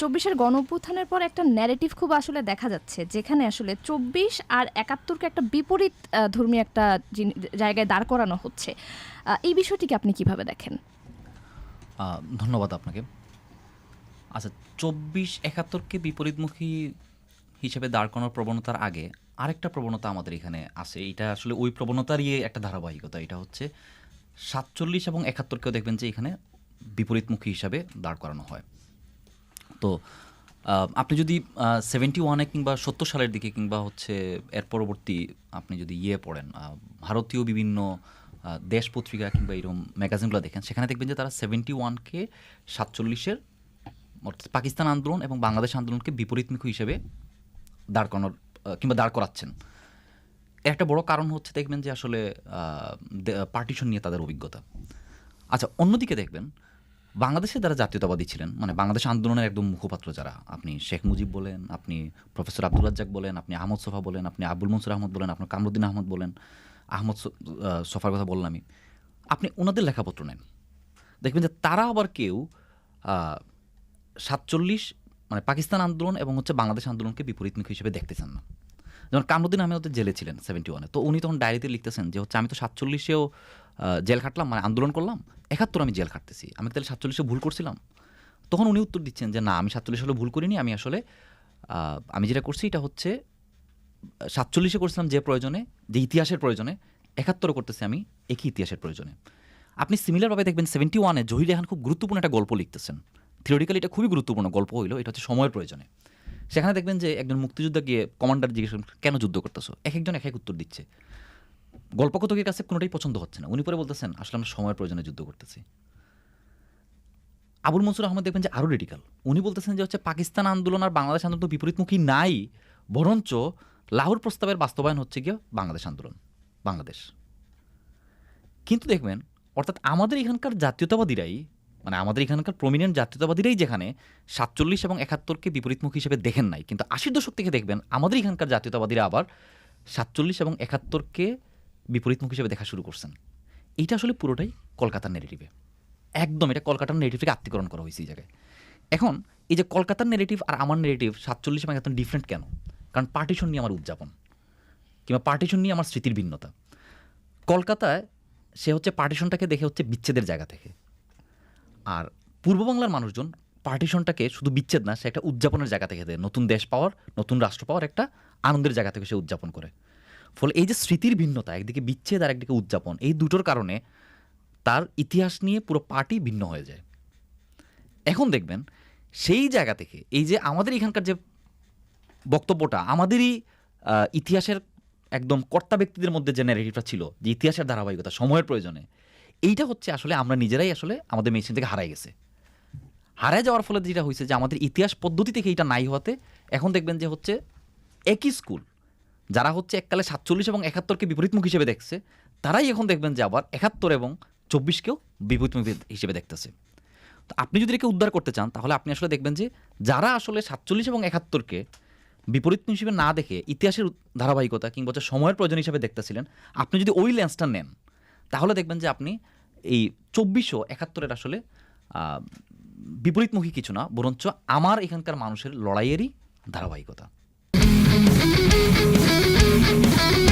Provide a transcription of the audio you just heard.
চব্বিশের গণ অভ্যুত্থানের পর একটা ন্যারেটিভ খুব আসলে দেখা যাচ্ছে, যেখানে আসলে চব্বিশ আর একাত্তরকে একটা বিপরীত ধর্মী একটা জায়গায় দাঁড় করানো হচ্ছে। এই বিষয়টিকে আপনি কীভাবে দেখেন? ধন্যবাদ আপনাকে। আচ্ছা চব্বিশ একাত্তরকে বিপরীতমুখী হিসেবে দাঁড় করানোর প্রবণতার আগে আরেকটা প্রবণতা আমাদের এখানে আছে। এটা আসলে ওই প্রবণতারই একটা ধারাবাহিকতা। এটা হচ্ছে সাতচল্লিশ এবং একাত্তরকেও দেখবেন যে এখানে বিপরীতমুখী হিসাবে দাঁড় করানো হয়। তো আপনি যদি সেভেন্টি ওয়ানে কিংবা সত্তর সালের দিকে কিংবা হচ্ছে এর পরবর্তী আপনি যদি ইয়ে পড়েন ভারতীয় বিভিন্ন দেশ পত্রিকা কিংবা এরকম ম্যাগাজিনগুলো দেখেন, সেখানে দেখবেন যে তারা সেভেন্টি ওয়ানকে সাতচল্লিশের অর্থাৎ পাকিস্তান আন্দোলন এবং বাংলাদেশ আন্দোলনকে বিপরীতমুখী হিসেবে দাঁড় করানোর কিংবা দাঁড় করাচ্ছেন। একটা বড় কারণ হচ্ছে দেখবেন যে আসলে পার্টিশন নিয়ে তাদের অভিজ্ঞতা। আচ্ছা অন্যদিকে দেখবেন বাংলাদেশে যারা জাতীয়তাবাদী ছিলেন মানে বাংলাদেশ আন্দোলনের একদম মুখপাত্র যারা, আপনি শেখ মুজিব বলেন, আপনি প্রফেসর আব্দুল রাজ্জাক বলেন, আপনি আহমদ সোফা বলেন, আপনি আবুল মনসুর আহমদ বলেন, আপনার কামরুদ্দিন আহমদ বলেন, আহমদ সোফার কথা বললাম আমি, আপনি ওনাদের লেখাপত্র নেন। দেখবেন যে তারা আবার কেউ সাতচল্লিশ মানে পাকিস্তান আন্দোলন এবং হচ্ছে বাংলাদেশ আন্দোলনকে বিপরীত বিপরীতমুখী হিসেবে দেখতে চান না। যেমন কামরুদ্দিন আহমেদ জেলে ছিলেন সেভেন্টি ওয়ানে তো উনি তখন ডায়েরিতে লিখতেছেন যে হচ্ছে, আমি তো সাতচল্লিশেও জেল খাটলাম মানে আন্দোলন করলাম একাত্তর আমি জেল খাটতেছি। আমি তাহলে সাতচল্লিশে ভুল করছিলাম? তখন উনি উত্তর দিচ্ছেন যে, না, আমি সাতচল্লিশ সালে ভুল করিনি। আমি আসলে আমি যেটা করছি এটা হচ্ছে, সাতচল্লিশে করছিলাম যে প্রয়োজনে, যে ইতিহাসের প্রয়োজনে, একাত্তরে করতেছি আমি একই ইতিহাসের প্রয়োজনে। আপনি সিমিলারভাবে দেখবেন সেভেন্টি ওয়ানে জহির রেহান খুব গুরুত্বপূর্ণ একটা গল্প লিখতেছেন। থিওরিক্যালি এটা খুবই গুরুত্বপূর্ণ গল্প হইল, এটা হচ্ছে সময়ের প্রয়োজনে। সেখানে দেখবেন যে একজন মুক্তিযোদ্ধা গিয়ে কমান্ডার জিজ্ঞেস কেন যুদ্ধ করতেছো? এক একজন এক এক উত্তর দিচ্ছে। গল্পকথকের কাছে কোনোটাই পছন্দ হচ্ছে না। উনি পরে বলতেছেন, আসলে আমরা সময়ের প্রয়োজনে যুদ্ধ করতেছি। আবুল মনসুর আহমদ দেখবেন যে আরও রেডিকাল উনি বলতেছেন যে হচ্ছে, পাকিস্তান আন্দোলন আর বাংলাদেশ আন্দোলন তো বিপরীতমুখী নাই, বরঞ্চ লাহোর প্রস্তাবের বাস্তবায়ন হচ্ছে গিয়ে বাংলাদেশ আন্দোলন, বাংলাদেশ। কিন্তু দেখবেন, অর্থাৎ আমাদের এখানকার জাতীয়তাবাদীরাই মানে আমাদের এখানকার প্রমিনেন্ট জাতীয়তাবাদীরাই যেখানে সাতচল্লিশ এবং একাত্তরকে বিপরীতমুখী হিসেবে দেখেন নাই, কিন্তু আশির দশক থেকে দেখবেন, আমাদের এখানকার জাতীয়তাবাদীরা আবার সাতচল্লিশ এবং একাত্তরকে বিপরীতমুখী হিসেবে দেখা শুরু করছেন। এইটা আসলে পুরোটাই কলকাতার নেগেটিভে একদম এটা কলকাতার নেগেটিভকে আত্মীকরণ করা হয়েছে এই জায়গায়। এখন এই যে কলকাতার নেগেটিভ আর আমার নেগেটিভ সাতচল্লিশ এবং একাত্তর ডিফারেন্ট কেন? কারণ পার্টিশন নিয়ে আমার উদযাপন। কিংবা পার্টিশন নিয়ে আমার স্মৃতির ভিন্নতা। কলকাতায় সে হচ্ছে পার্টিশনটাকে দেখে হচ্ছে বিচ্ছেদের জায়গা থেকে। আর পূর্ব বাংলার মানুষজন পার্টিশনটাকে শুধু বিচ্ছেদ না, সে একটা উদযাপনের জায়গা থেকে দেয়। নতুন দেশ পাওয়ার, নতুন রাষ্ট্র পাওয়ার একটা আনন্দের জায়গা থেকে সে উদযাপন করে। ফলে এই যে স্মৃতির ভিন্নতা, একদিকে বিচ্ছেদ আর একদিকে উদযাপন, এই দুটোর কারণে তার ইতিহাস নিয়ে পুরো পার্টি ভিন্ন হয়ে যায়। এখন দেখবেন, সেই জায়গা থেকে এই যে আমাদের এখানকার যে বক্তব্যটা, আমাদেরই ইতিহাসের একদম কর্তা ব্যক্তিদের মধ্যে যে ন্যারেটিভটা ছিল, যে ইতিহাসের ধারাবাহিকতা, সময়ের প্রয়োজনে, এইটা হচ্ছে আসলে আমরা নিজেরাই আসলে আমাদের মেশিন থেকে হারাই গেছে। হারায় যাওয়ার ফলে যেটা হয়েছে যে আমাদের ইতিহাস পদ্ধতি থেকে এটা নাই হওয়াতে, এখন দেখবেন যে হচ্ছে একই স্কুল যারা হচ্ছে এককালে সাতচল্লিশ এবং একাত্তরকে বিপরীতমুখী হিসেবে দেখছে, তারাই এখন দেখবেন যে আবার একাত্তর এবং চব্বিশকেও বিপরীতমুখী হিসেবে দেখতেছে। তো আপনি যদি একে উদ্ধার করতে চান, তাহলে আপনি আসলে দেখবেন যে যারা আসলে সাতচল্লিশ এবং একাত্তরকে বিপরীত হিসেবে না দেখে ইতিহাসের ধারাবাহিকতা কিংবা হচ্ছে সময়ের প্রয়োজন হিসেবে দেখতেছিলেন, আপনি যদি ওই লেন্সটা নেন, তাহলে দেখবেন যে আপনি এই চব্বিশশো একাত্তরের আসলে বিপরীতমুখী কিছু না, বরঞ্চ আমার এখানকার মানুষের লড়াইয়েরই ধারাবাহিকতা। Música